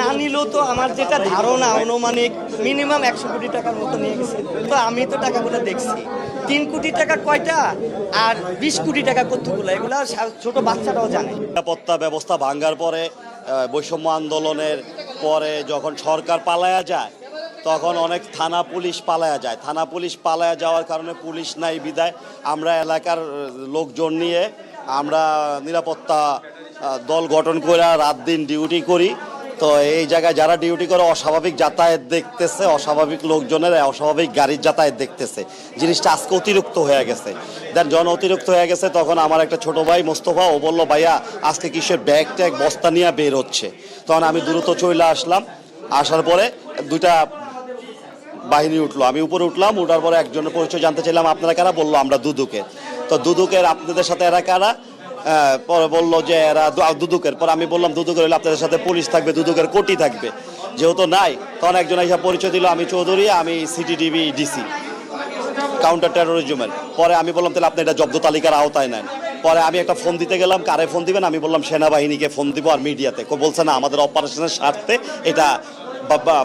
না নিলেও তো আমার যেটা ধারণা অনুমানিক মিনিমাম একশো কোটি টাকার মতো নিয়ে গেছে। তো আমি তো টাকাগুলো দেখছি। তিন কোটি টাকা কয়টা? আর বিশ কোটি টাকা কতগুলো? এগুলো ছোট বাচ্চারাও জানে। নিরাপত্তা ব্যবস্থা ভাঙ্গার পরে বৈষম্য আন্দোলনের পরে যখন সরকার পালায়া যায়, তখন অনেক থানা পুলিশ পালায়া যায়। থানা পুলিশ পালায়া যাওয়ার কারণে পুলিশ নাই বিদায়। আমরা এলাকার লোকজন নিয়ে আমরা নিরাপত্তা দল গঠন করে রাত দিন ডিউটি করি। তো এই জায়গায় যারা ডিউটি করে অস্বাভাবিক যাতায়াত দেখতেছে, অস্বাভাবিক লোকজনের অস্বাভাবিক গাড়ির যাতায়াত দেখতেছে। জিনিসটা আজকে অতিরিক্ত হয়ে গেছে। দেন জন অতিরিক্ত হয়ে গেছে, তখন আমার একটা ছোট ভাই মোস্তফা, ও বলল, ভাইয়া, আজকে কিসের ব্যাগ ট্যাগ বস্তা নিয়ে বের হচ্ছে? তখন আমি দ্রুত চলে আসলাম। আসার পরে দুইটা বাহিনী উঠল। আমি উপরে উঠলাম, উঠার পরে একজনের পরিচয় জানতে চাইলাম, আপনারা কারা? বলল, আমরা দুদুকের তো দুদুকের আপনাদের সাথে এরা কারা? পরে বলল যে এরা দুদুকের। পর আমি বললাম, দুদুকের হলে আপনাদের সাথে পুলিশ থাকবে, দুদুকের কোটি থাকবে। যেহেতু নাই, তখন একজন এসে পরিচয় দিল, আমি চৌধুরী, আমি সিটিডিবি ডিসি কাউন্টার টেরোরিজমের পরে আমি বললাম, তাহলে আপনি এটা জব্দ তালিকার আওতায় নেন। পরে আমি একটা ফোন দিতে গেলাম, কারে ফোন দিবেন? আমি বললাম, সেনাবাহিনীকে ফোন দিব আর মিডিয়াতে। বলছে, না, আমাদের অপারেশনের স্বার্থে এটা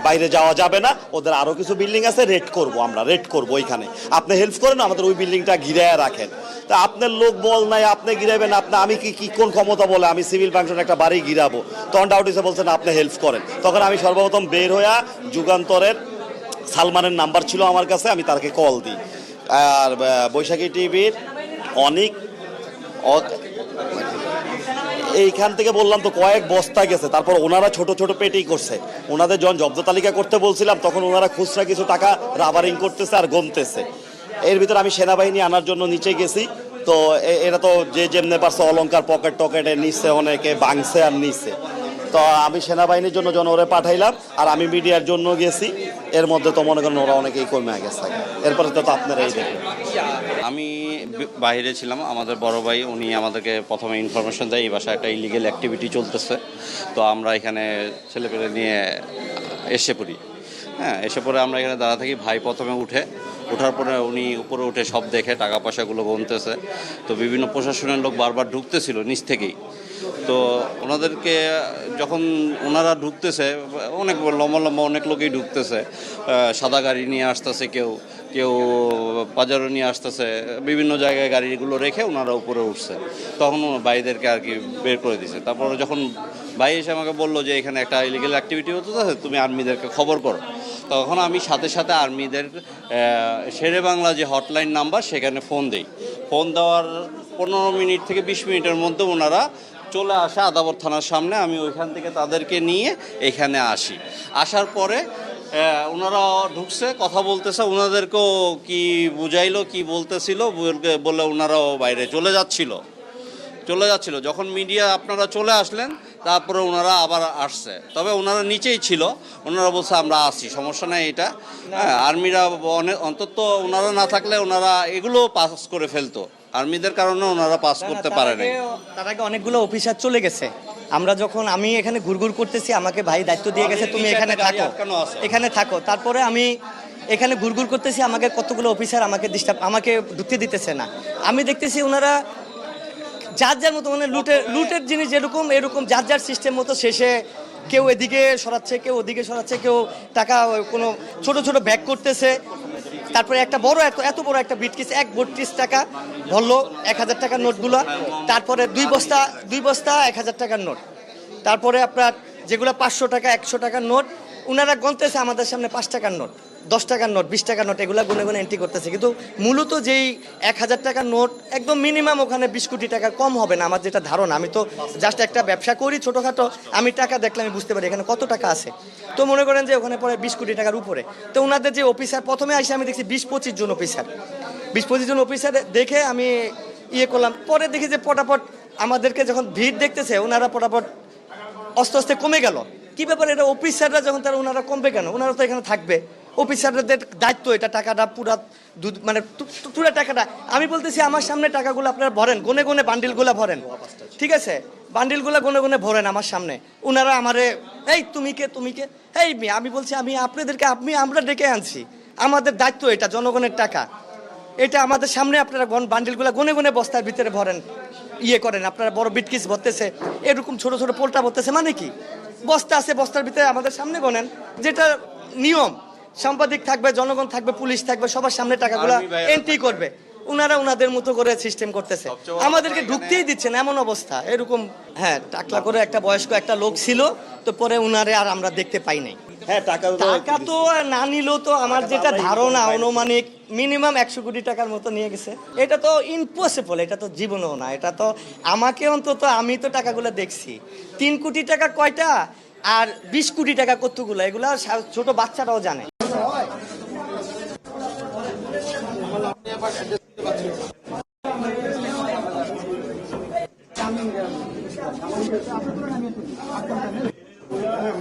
বাইরে যাওয়া যাবে না। ওদের আরও কিছু বিল্ডিং আছে রেড করব আমরা রেড করব ওইখানে। আপনি হেল্প করেন, আমাদের ওই বিল্ডিংটা ঘিরে রাখেন। তা আপনার লোক বল নাই, আপনি গিরাবেন আপনি, আমি কি কি, কোন ক্ষমতা বলে আমি সিভিল ফাংশন একটা বাড়ি গিরাবো তখন ডাউট এসে বলছেন আপনি হেল্প করেন। তখন আমি সর্বপ্রথম বের হইয়া যুগান্তরের সালমানের নাম্বার ছিল আমার কাছে, আমি তাকে কল দিই। আর বৈশাখী টিভির অনেক এইখান থেকে বললাম তো কয়েক বস্তা গেছে, তারপর ওনারা ছোট ছোট পেটেই করছে। ওনাদের যখন জব্দ তালিকা করতে বলছিলাম, তখন ওনারা খুচরা কিছু টাকা রাবারিং করতেছে আর গমতেছে। এর ভিতরে আমি সেনাবাহিনী আনার জন্য নিচে গেছি। তো এরা তো যে যেমনে পারছে অলঙ্কার পকেট টকেটে নিচ্ছে অনেকে বাংছে আর নিচ্ছে তো আমি সেনাবাহিনীর জন্য জন ওরে পাঠাইলাম, আর আমি মিডিয়ার জন্য গেছি, এর মধ্যে তো মনে করেন ওরা অনেকেই কমে গেছে। এরপরে তো আপনারাই দেখবেন। আমি বাইরে ছিলাম, আমাদের বড় ভাই, উনি আমাদেরকে প্রথমে ইনফরমেশন দেয়, এই বাসায় একটা ইলিগেল অ্যাক্টিভিটি চলতেছে। তো আমরা এখানে ছেলেপেলে নিয়ে এসে পড়ি। হ্যাঁ এসে পরে আমরা এখানে দাঁড়া থাকি, ভাই প্রথমে উঠে। ওঠার পরে উনি উপরে উঠে সব দেখে টাকা পয়সাগুলো গুনতেছে। তো বিভিন্ন প্রশাসনের লোক বারবার ঢুকতেছিল নিচ থেকেই। তো ওনাদেরকে যখন ওনারা ঢুকতেছে, অনেক লম্বা লম্বা অনেক লোকেই ঢুকতেছে। সাদা গাড়ি নিয়ে আসতেছে কেউ। কেউ বাজারও নিয়ে আসতেছে, বিভিন্ন জায়গায় গাড়িগুলো রেখে ওনারা উপরে উঠছে। তখন ভাইদেরকে আর কি বের করে দিছে। তারপর যখন ভাই এসে আমাকে বলল যে, এখানে একটা ইলিগেল অ্যাক্টিভিটি হতে তুমি আর্মিদেরকে খবর করো। তখন আমি সাথে সাথে আর্মিদের শেরে বাংলা যে হটলাইন নাম্বার, সেখানে ফোন দেই। ফোন দেওয়ার পনেরো মিনিট থেকে বিশ মিনিটের মধ্যে ওনারা চলে আসে আদাবর থানার সামনে। আমি ওইখান থেকে তাদেরকে নিয়ে এখানে আসি। আসার পরে ওনারা ঢুকছে, কথা বলতেছে ওনাদেরকেও কি বুঝাইলো, কি বলতেছিল বলে ওনারাও বাইরে চলে যাচ্ছিল। চলে যাচ্ছিল, যখন মিডিয়া আপনারা চলে আসলেন, তারপরে ওনারা আবার আসছে। তবে ওনারা নিচেই ছিল ওনারা বলছে, আমরা আসি সমস্যা নেই এটা। হ্যাঁ আর্মিরা অন্তত ওনারা না থাকলে ওনারা এগুলো পাস করে ফেলতো। আর্মিদের কারণে ওনারা পাস করতে পারে নাই। তার আগে অনেকগুলো অফিসার চলে গেছে। আমরা যখন আমি এখানে ঘুরঘুর করতেছি আমাকে ভাই দায়িত্ব দিয়ে গেছে তুমি এখানে থাকো এখানে থাকো। তারপরে আমি এখানে ঘুরঘুর করতেছি আমাকে কতগুলো অফিসার আমাকে ডিস্টার্ব আমাকে ঢুকতে দিতেছে না। আমি দেখতেছি ওনারা যার যার মতো মানে লুটের লুটের জিনিস যেরকম এরকম যার যার সিস্টেম মতো শেষে কেউ এদিকে সরাচ্ছে কেউ ওদিকে সরাচ্ছে কেউ টাকা কোনো ছোট ছোট ব্যাগ করতেছে। তারপরে একটা বড়, এত এত বড় একটা বিটকিস এক বত্রিশ টাকা ধরলো, এক হাজার টাকার নোটগুলো। তারপরে দুই বস্তা দুই বস্তা, এক হাজার টাকার নোট। তারপরে আপনার যেগুলো পাঁচশো টাকা, একশো টাকার নোট ওনারা গনতেছে আমাদের সামনে পাঁচ টাকার নোট, দশ টাকার নোট, বিশ টাকার নোট, এগুলো গুনে গুনে এন্ট্রি করতেছে। কিন্তু মূলত যেই এক হাজার টাকার নোট, একদম মিনিমাম ওখানে বিশ কোটি টাকা কম হবে না, আমার যেটা ধারণা। আমি তো জাস্ট একটা ব্যবসা করি ছোটোখাটো, আমি টাকা দেখলে আমি বুঝতে পারি এখানে কত টাকা আছে। তো মনে করেন যে ওখানে পরে বিশ কোটি টাকার উপরে। তো ওনাদের যে অফিসার প্রথমে আসে আমি দেখছি বিশ পঁচিশ জন অফিসার বিশ পঁচিশ জন অফিসার দেখে আমি ইয়ে করলাম। পরে দেখি যে পটাপট আমাদেরকে যখন ভিড় দেখতেছে ওনারা পটাপট আস্তে আস্তে কমে গেল। কি ব্যাপার এটা অফিসাররা যখন তারা ওনারা কমবে কেন? ওনারা তো এখানে থাকবে। অফিসারদের দায়িত্ব এটা, টাকাটা পুরা মানে তু- টাকাটা। আমি বলতেছি আমার সামনে টাকাগুলো আপনারা ভরেন, গনে গনে বান্ডিলগুলো ভরেন। ঠিক আছে? বান্ডিলগুলো গনে গনে ভরেন আমার সামনে। ওনারা আমারে, এই, তুমি কে তুমি কে? এই আমি বলছি, আমি আপনাদেরকে আপনি আমরা ডেকে আনছি। আমাদের দায়িত্ব এটা, জনগণের টাকা। এটা আমাদের সামনে আপনারা বান্ডিলগুলো গনে গনে বস্তার ভিতরে ভরেন। ইয়ে করেন আপনারা বড় বিটকিস ভরতেছে এরকম ছোট ছোট পোলটা ভরতেছে মানে কি? বস্তা আছে বস্তার ভিতরে আমাদের সামনে গোনেন যেটা নিয়ম সাংবাদিক থাকবে জনগণ থাকবে পুলিশ থাকবে সবার সামনে টাকাগুলো এন্ট্রি করবে। ওনারা ওনাদের মতো করে সিস্টেম করতেছে। আমাদেরকে ঢুকতেই দিচ্ছে না এমন অবস্থা। এরকম হ্যাঁ টাকলা করে একটা বয়স্ক একটা লোক ছিল তো পরে উনারে আর আমরা দেখতে পাই নাই। হ্যাঁ টাকা টাকা তো না নিলেও তো আমার যেটা ধারণা অনুমানিক মিনিমাম একশো কোটি টাকার মতো নিয়ে গেছে। এটা তো ইম্পসিবল এটা তো জীবনেও না। এটা তো আমাকে অন্তত আমি তো টাকাগুলো দেখছি। তিন কোটি টাকা কয়টা? আর বিশ কোটি টাকা কতগুলো? এগুলো ছোট বাচ্চারাও জানে। আমি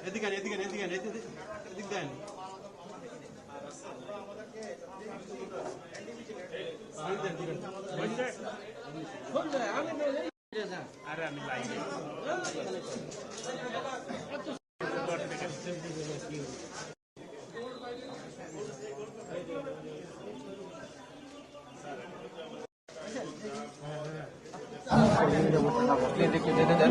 এদিকে এদিকে এদিকে এদিক দেন আরে আমি দেখতে যেতে দেন